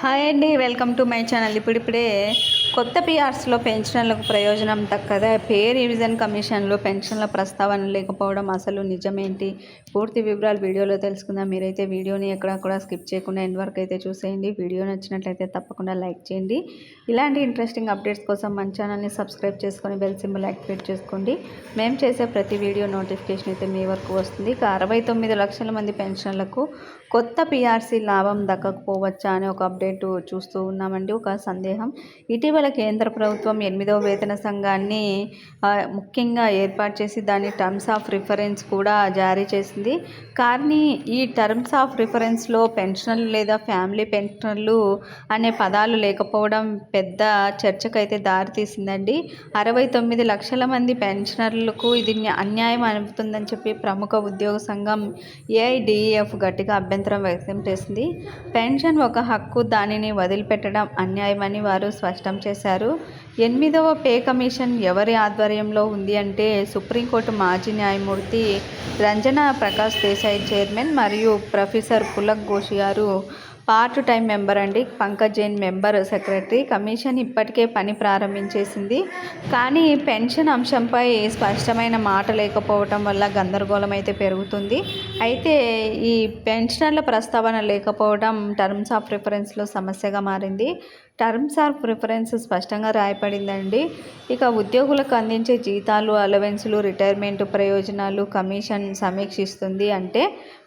Hi అండి welcome to my channel. ఇప్పుడిప్పుడే కొత్త పిఆర్స్లో పెన్షన్లకు ప్రయోజనం తక్కదా పే రివిజన్ కమిషన్లో పెన్షన్ల ప్రస్తావన లేకపోవడం అసలు నిజమేంటి? పూర్తి వివరాలు వీడియోలో తెలుసుకుందాం. మీరైతే వీడియోని ఎక్కడ కూడా స్కిప్ చేయకుండా ఎండ్ వరకు అయితే చూసేయండి. వీడియో నచ్చినట్లయితే తప్పకుండా లైక్ చేయండి. ఇలాంటి ఇంట్రెస్టింగ్ అప్డేట్స్ కోసం మన ఛానల్ని సబ్స్క్రైబ్ చేసుకొని బెల్ సింబల్ యాక్టివేట్ చేసుకోండి. మేము చేసే ప్రతి వీడియో నోటిఫికేషన్ అయితే మీ వరకు వస్తుంది. ఇక అరవై తొమ్మిది లక్షల మంది పెన్షన్లకు కొత్త పిఆర్సీ లాభం దక్కకపోవచ్చా అనే ఒక అప్డేట్ చూస్తూ ఉన్నామండి. ఒక సందేహం. ఇటీవల కేంద్ర ప్రభుత్వం ఎనిమిదవ వేతన సంఘాన్ని ముఖ్యంగా ఏర్పాటు చేసి దాని టర్మ్స్ ఆఫ్ రిఫరెన్స్ కూడా జారీ చేసింది. కానీ ఈ టర్మ్స్ ఆఫ్ రిఫరెన్స్లో పెన్షనర్లు లేదా ఫ్యామిలీ పెన్షనర్లు అనే పదాలు లేకపోవడం పెద్ద చర్చకైతే దారితీసిందండి అరవై తొమ్మిది లక్షల మంది పెన్షనర్లకు ఇది అన్యాయం అనిపిస్తుందని చెప్పి ప్రముఖ ఉద్యోగ సంఘం ఏఐడిఎఫ్ గట్టిగా అభ్యంతరం వ్యక్తం చేసింది. పెన్షన్ ఒక హక్కు దానిని వదిలిపెట్టడం అన్యాయమని వారు స్పష్టం చేశారు. ఎనిమిదవ పే కమిషన్ ఎవరి ఆధ్వర్యంలో ఉంది అంటే సుప్రీంకోర్టు మాజీ న్యాయమూర్తి రంజన ప్రకాష్ దేశాయ్ చైర్మన్ మరియు ప్రొఫెసర్ పులక్ ఘోష్ గారు. పార్ట్ టైం మెంబర్ అండి Pankaj Jain member secretary. Commission ఇప్పటికే పని ప్రారంభించేసింది. కానీ పెన్షన్ అంశంపై స్పష్టమైన మాట లేకపోవటం వల్ల గందరగోళం అయితే పెరుగుతుంది. అయితే ఈ పెన్షనర్ల ప్రస్తావన లేకపోవడం టర్మ్స్ ఆఫ్ రిఫరెన్స్లో సమస్యగా మారింది. టర్మ్స్ ఆర్ ప్రిఫరెన్స్ స్పష్టంగా రాయపడిందండి ఇక ఉద్యోగులకు అందించే జీతాలు అలవెన్సులు రిటైర్మెంట్ ప్రయోజనాలు కమిషన్ సమీక్షిస్తుంది. అంటే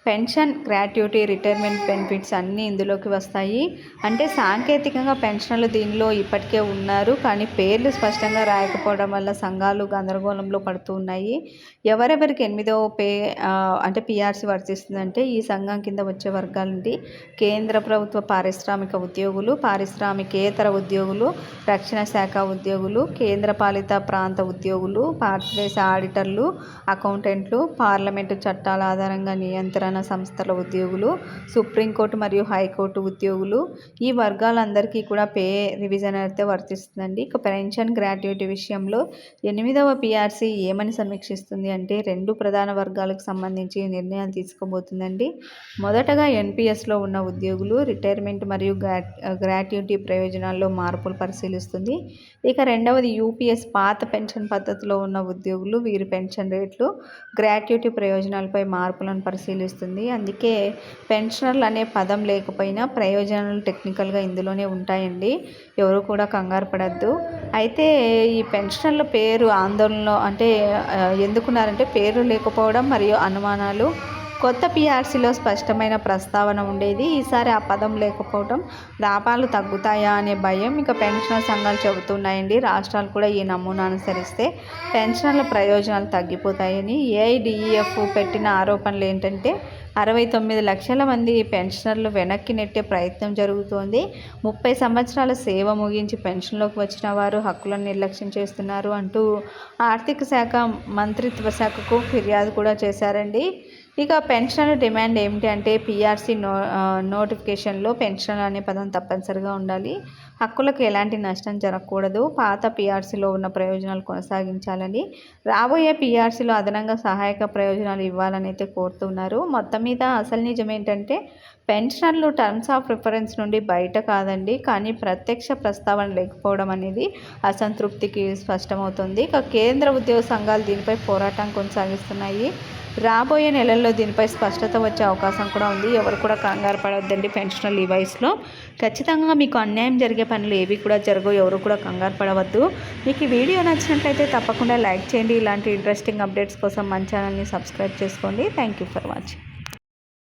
పెన్షన్ గ్రాట్యుటీ రిటైర్మెంట్ బెనిఫిట్స్ అన్నీ ఇందులోకి వస్తాయి. అంటే సాంకేతికంగా పెన్షన్లు దీనిలో ఇప్పటికే ఉన్నారు. కానీ పేర్లు స్పష్టంగా రాయకపోవడం వల్ల సంఘాలు గందరగోళంలో పడుతూ ఉన్నాయి. ఎవరెవరికి ఎనిమిదవ పే అంటే పిఆర్సీ వర్తిస్తుందంటే ఈ సంఘం కింద వచ్చే వర్గాలండి. కేంద్ర ప్రభుత్వ పారిశ్రామిక ఉద్యోగులు పారిశ్రామిక పారిశ్రామికేతర ఉద్యోగులు రక్షణ శాఖ ఉద్యోగులు కేంద్రపాలిత ప్రాంత ఉద్యోగులు భారతదేశ ఆడిటర్లు అకౌంటెంట్లు పార్లమెంటు చట్టాల ఆధారంగా నియంత్రణ సంస్థల ఉద్యోగులు సుప్రీంకోర్టు మరియు హైకోర్టు ఉద్యోగులు. ఈ వర్గాలందరికీ కూడా పే రివిజన్ అయితే వర్తిస్తుందండి. ఇక పెన్షన్ గ్రాట్యుటీ విషయంలో ఎనిమిదవ పిఆర్సీ ఏమని సమీక్షిస్తుంది అంటే రెండు ప్రధాన వర్గాలకు సంబంధించి నిర్ణయాలు తీసుకోబోతుందండి. మొదటగా ఎన్పిఎస్లో ఉన్న ఉద్యోగులు రిటైర్మెంట్ మరియు గ్రాట్యుటీ ప్రయోజనం ప్రయోజనాల్లో మార్పులు పరిశీలిస్తుంది. ఇక రెండవది యూపీఎస్ పాత పెన్షన్ పద్ధతిలో ఉన్న ఉద్యోగులు వీరి పెన్షన్ రేట్లు గ్రాట్యుటీ ప్రయోజనాలపై మార్పులను పరిశీలిస్తుంది. అందుకే పెన్షనర్లు అనే పదం లేకపోయినా ప్రయోజనాలు టెక్నికల్గా ఇందులోనే ఉంటాయండి. ఎవరు కూడా కంగారు పడద్దు. అయితే ఈ పెన్షనర్ల పేరు ఆందోళనలో అంటే ఎందుకున్నారంటే పేరు లేకపోవడం మరియు అనుమానాలు కొత్త పిఆర్సీలో స్పష్టమైన ప్రస్తావన ఉండేది. ఈసారి ఆ పదం లేకపోవడం లాభాలు తగ్గుతాయా అనే భయం ఇక పెన్షనర్ సంఘాలు చెబుతున్నాయండి. రాష్ట్రాలు కూడా ఈ నమూనా అనుసరిస్తే పెన్షనర్ల ప్రయోజనాలు తగ్గిపోతాయని ఏఐడిఈఎఫ్ పెట్టిన ఆరోపణలు ఏంటంటే అరవై తొమ్మిది లక్షల మంది పెన్షనర్లు వెనక్కి నెట్టే ప్రయత్నం జరుగుతోంది. ముప్పై సంవత్సరాల సేవ ముగించి పెన్షన్లోకి వచ్చిన వారు హక్కులను నిర్లక్ష్యం చేస్తున్నారు అంటూ ఆర్థిక శాఖ మంత్రిత్వ శాఖకు ఫిర్యాదు కూడా చేశారండి. ఇక పెన్షన్ డిమాండ్ ఏమిటి అంటే పిఆర్సీ నో నోటిఫికేషన్లో పెన్షన్ అనే పదం తప్పనిసరిగా ఉండాలి. హక్కులకు ఎలాంటి నష్టం జరగకూడదు. పాత పిఆర్సీలో ఉన్న ప్రయోజనాలు కొనసాగించాలని రాబోయే పిఆర్సీలో అదనంగా సహాయక ప్రయోజనాలు ఇవ్వాలని అయితే కోరుతున్నారు. మొత్తం మీద అసలు నిజం ఏంటంటే పెన్షనర్లు టర్మ్స్ ఆఫ్ రిఫరెన్స్ నుండి బయట కాదండి కానీ ప్రత్యక్ష ప్రస్తావన లేకపోవడం అనేది అసంతృప్తికి స్పష్టమవుతుంది. ఇక కేంద్ర ఉద్యోగ సంఘాలు దీనిపై పోరాటం కొనసాగిస్తున్నాయి. రాబోయే నెలల్లో దీనిపై స్పష్టత వచ్చే అవకాశం కూడా ఉంది. ఎవరు కూడా కంగారు పడవద్దండి పెన్షనల్ ఈ వయసులో. ఖచ్చితంగా మీకు అన్యాయం జరిగే పనులు ఏవి కూడా జరగవు ఎవరు కూడా కంగారు పడవద్దు. మీకు ఈ వీడియో నచ్చినట్లయితే తప్పకుండా లైక్ చేయండి. ఇలాంటి ఇంట్రెస్టింగ్ అప్డేట్స్ కోసం మన ఛానల్ని సబ్స్క్రైబ్ చేసుకోండి. Thank you for watching.